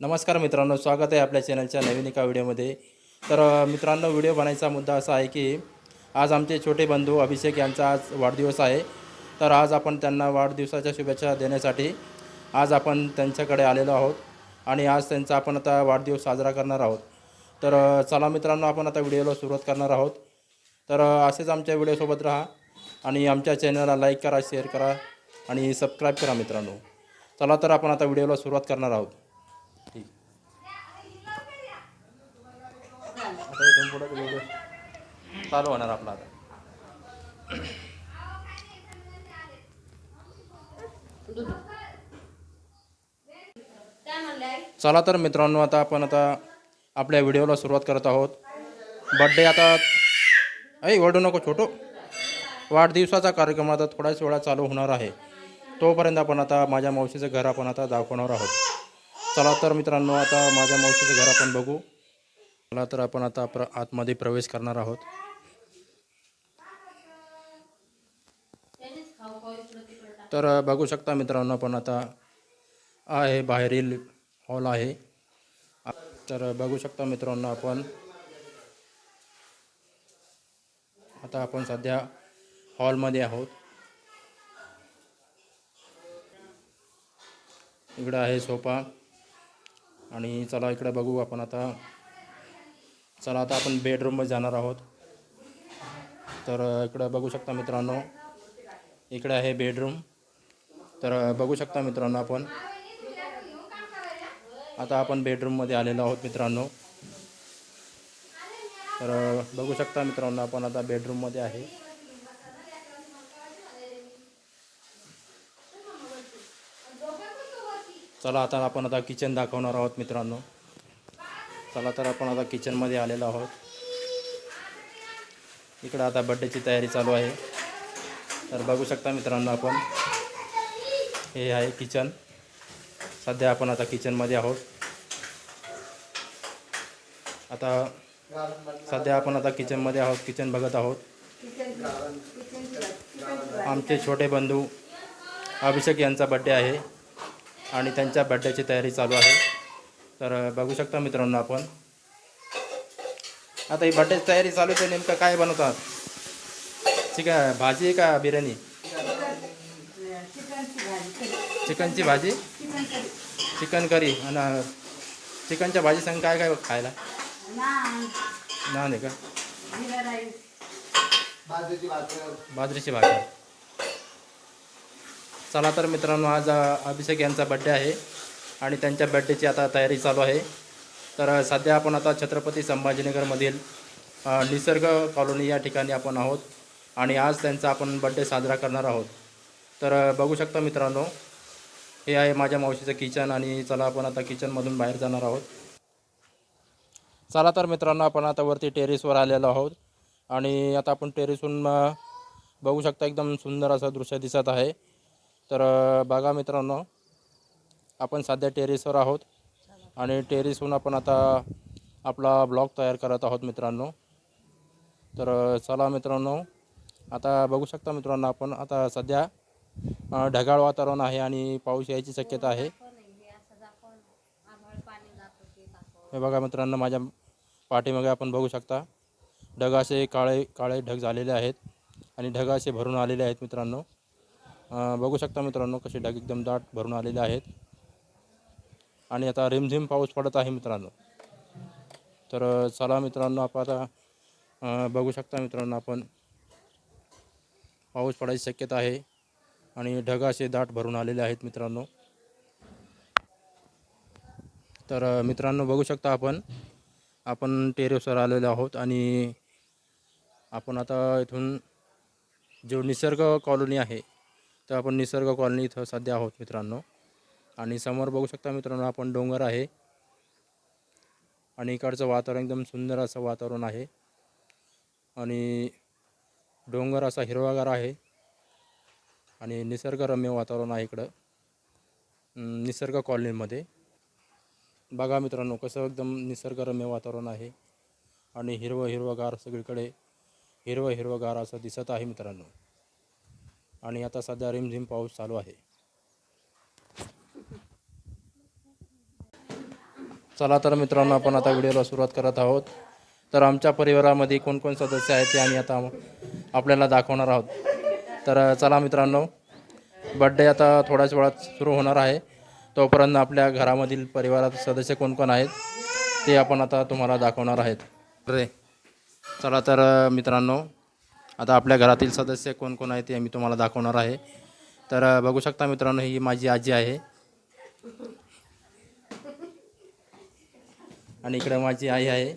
नमस्कार मित्रांनो स्वागत आहे आपल्या चॅनलच्या नवीन एका व्हिडिओमध्ये. तर मित्रांनो व्हिडिओ बनायचा मुद्दा असा आहे की आज आमचे छोटे बंधू अभिषेक यांचा आज वाढदिवस आहे. तर आज आपण त्यांना वाढदिवसाच्या शुभेच्छा देण्यासाठी आज आपण त्यांच्याकडे आलेलो आहोत आणि आज त्यांचा आपण आता वाढदिवस साजरा करणार आहोत. तर चला मित्रांनो आपण आता व्हिडिओला सुरुवात करणार आहोत. तर असेच आमच्या व्हिडिओसोबत राहा आणि आमच्या चॅनलला लाईक करा शेअर करा आणि सबस्क्राईब करा मित्रांनो. चला तर आपण आता व्हिडिओला सुरुवात करणार आहोत. आता इथून पुढे तो चालू होणार आपला आता. चला तर मित्रांनो आता आपण आता आपल्या व्हिडिओला सुरुवात करत आहोत. बड्डे आता ऐ ओरडू नको छोटो. वाढदिवसाचा कार्यक्रम आता थोड्याच वेळा चालू होणार आहे. तोपर्यंत आपण आता माझ्या मावशीचं घर आपण आता दाखवणार आहोत. चला तर मित्रांनो आता माझ्या मावशीचं घर आपण बघू. चला तर आपण आता प्र आतमध्ये प्रवेश करणार आहोत. तर बघू शकता मित्रांनो आपण आता आहे बाहेरील हॉल आहे. तर बघू शकता मित्रांनो आपण आता आपण सध्या हॉलमध्ये आहोत. इकडं आहे सोफा. आणि चला इकडं बघू आपण आता चला आता आपण बेडरूममध्ये जाणार आहोत. तर इकडं बघू शकता मित्रांनो इकडे आहे बेडरूम तर बघू शकता मित्रांनो आपण. आता आपण बेडरूममध्ये आलेलो आहोत मित्रांनो. तर बघू शकता मित्रांनो आपण आता बेडरूममध्ये आहे. चला आता आपण आता किचन दाखवणार आहोत मित्रांनो. चला तर आपण आता किचनमध्ये आलेलो आहोत. इकडं आता बड्डेची तयारी चालू आहे. तर बघू शकता मित्रांनो आपण हे आहे किचन. सध्या आपण आता किचनमध्ये आहोत. आता सध्या आपण आता किचनमध्ये आहोत किचन बघत आहोत. आमचे छोटे बंधू अभिषेक यांचा बड्डे आहे आणि त्यांच्या बड्डेची तयारी चालू आहे. तर बघू शकता मित्रांनो आपण. आता ही बड्डेची तयारी चालू आहे नेमकं काय बनवतात? ठीक आहे भाजी आहे का बिर्याणी? चिकनची भाजी? Chicken curry. आणि चिकनच्या भाजी संग काय काय खायला? नाही आहे का? बाजरीची भाकर. चला तर मित्रांनो आज अभिषेक यांचा बड्डे आहे. आणि त्यांच्या बड्डेची आता तयारी चालू आहे. तर सध्या आपण आता छत्रपती संभाजीनगरमधील निसर्ग कॉलनी या ठिकाणी आपण आहोत आणि आज त्यांचा आपण बड्डे साजरा करणार आहोत. तर बघू शकता मित्रांनो हे आहे माझ्या मावशीचं किचन आणि चला आपण आता किचनमधून बाहेर जाणार आहोत. चला तर मित्रांनो आपण आता वरती टेरेसवर आलेलो आहोत आणि आता आपण टेरेसहून बघू शकता एकदम सुंदर असं दृश्य दिसत आहे. तर बघा मित्रांनो आपण सध्या टेरेसवर आहोत. आणि टेरेसहून आपण आता आपला ब्लॉग तयार करत आहोत मित्रांनो. तर चला मित्रांनो आता बघू शकता मित्रांनो आपण आता सध्या ढगाळ वातावरण आहे आणि पाऊस यायची शक्यता आहे. हे बघा मित्रांनो माझ्या पाठीमागे आपण बघू शकता ढग असे काळे काळे ढग झालेले आहेत आणि ढग असे भरून आलेले आहेत मित्रांनो. बघू शकता मित्रांनो कसे ढग एकदम दाट भरून आलेले आहेत. आणि आता रिमझिम पाऊस पडत आहे मित्रांनो. तर चला मित्रांनो आपण आता बघू शकता मित्रांनो आपण. पाऊस पडायची शक्यता आहे आणि ढगाचे असे दाट भरून आलेले आहेत मित्रांनो. तर मित्रांनो बघू शकता आपण. आपण टेरेसवर आलेलो आहोत आणि आपण आता इथून जो निसर्ग कॉलनी आहे तर आपण निसर्ग कॉलनी इथं सध्या आहोत मित्रांनो. आणि समोर बघू शकता मित्रांनो आपण डोंगर आहे. आणि इकडचं वातावरण एकदम सुंदर असं वातावरण आहे. आणि डोंगर असा हिरवागार आहे. आणि निसर्गरम्य वातावरण आहे इकडं. निसर्ग कॉलनीमध्ये. बघा मित्रांनो कसं एकदम निसर्गरम्य वातावरण आहे. आणि हिरवं हिरवंगार सगळीकडे हिरवं हिरवंगार असं दिसत आहे मित्रांनो. आणि आता सध्या रिमझिम पाऊस चालू आहे. चला तर मित्रांनो आपण आता व्हिडिओला सुरुवात करत आहोत. तर आमच्या परिवारामध्ये कोण कोण सदस्य आहेत ते आम्ही आता आपल्याला दाखवणार आहोत. तर चला मित्रांनो बड्डे आता थोड्याच वेळात सुरू होणार आहे. तोपर्यंत आपल्या घरामधील परिवारात सदस्य कोण कोण आहेत ते आपण आता तुम्हाला दाखवणार आहेत. रे. चला तर मित्रांनो आता आपल्या घरातील सदस्य कोण कोण आहेत ते मी तुम्हाला दाखवणार आहे. तर बघू शकता मित्रांनो ही माझी आजी आहे. आणि इकडं माझी आई आहे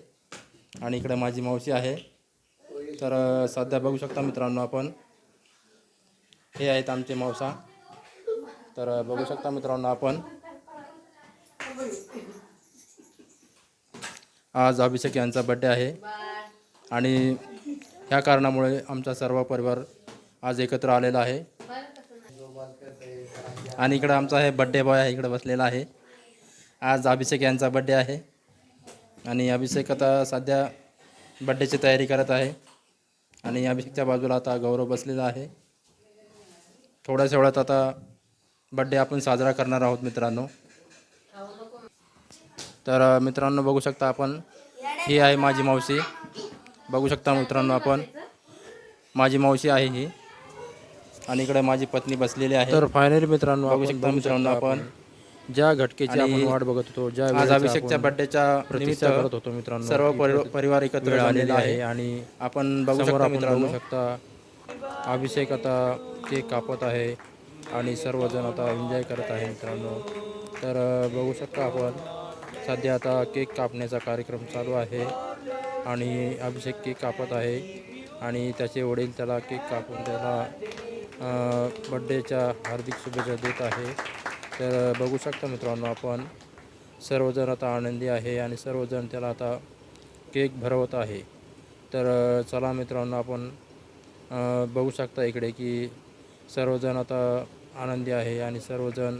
आणि इकडं माझी मावशी आहे. तर सध्या बघू शकता मित्रांनो आपण. हे आहेत आमचे मावसा. तर बघू शकता मित्रांनो आपण. आज अभिषेक यांचा बड्डे आहे. आणि ह्या कारणामुळे आमचा सर्व परिवार आज एकत्र आलेला आहे. आणि इकडं आमचा हे बड्डे बॉय आहे इकडं बसलेला आहे. आज अभिषेक यांचा बड्डे आहे. आणि अभिषेक आता सध्या बड्डेची तयारी करत आहे. आणि अभिषेकच्या बाजूला आता गौरव बसलेला आहे. थोड्याच वेळात आता बड्डे आपण साजरा करणार आहोत मित्रांनो. तर मित्रांनो बघू शकता आपण ही आहे माझी मावशी. बघू शकता मित्रांनो आपण माझी मावशी आहे ही. आणि इकडे माझी पत्नी बसलेली आहे. तर फायनली मित्रांनो बघू शकता मित्रांनो आपण. ज्या घटकेची आपण वाट बघत होतो ज्या आज अभिषेकच्या बड्डेच्या निमित्त करत होतो मित्रांनो सर्व परि- परिवार एकत्र आलेले आहे. आणि आपण बघू शकता मित्रांनो. शकता अभिषेक आता केक कापत आहे आणि सर्वजण आता एन्जॉय करत आहे मित्रांनो. तर अ, बघू शकता आपण सध्या आता केक कापण्याचा कार्यक्रम चालू आहे आणि अभिषेक केक कापत आहे आणि त्याचे वडील त्याला केक कापून त्याला बड्डेच्या हार्दिक शुभेच्छा देत आहे. तर बघू शकता मित्रांनो आपण सर्वजण आता आनंदी आहे आणि सर्वजण त्याला आता केक भरवत आहे. तर चला मित्रांनो आपण बघू शकता इकडे की सर्वजण आता आनंदी आहे आणि सर्वजण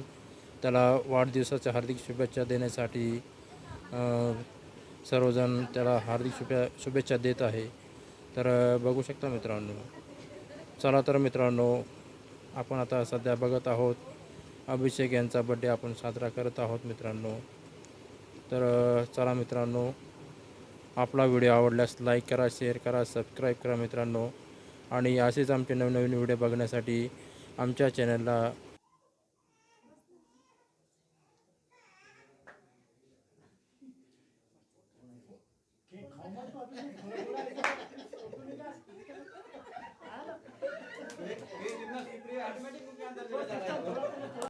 त्याला वाढदिवसाच्या हार्दिक शुभेच्छा देण्यासाठी सर्वजण त्याला हार्दिक शुभे शुभेच्छा देत आहे. तर बघू शकता मित्रांनो. चला तर मित्रांनो आपण आता सध्या बघत आहोत अभिषेक यांचा बड्डे आपण साजरा करत आहोत मित्रांनो. तर चला मित्रांनो आपला व्हिडिओ आवडल्यास लाईक करा शेअर करा सबस्क्राईब करा मित्रांनो. आणि असेच आमचे नवनवीन व्हिडिओ बघण्यासाठी आमच्या चॅनलला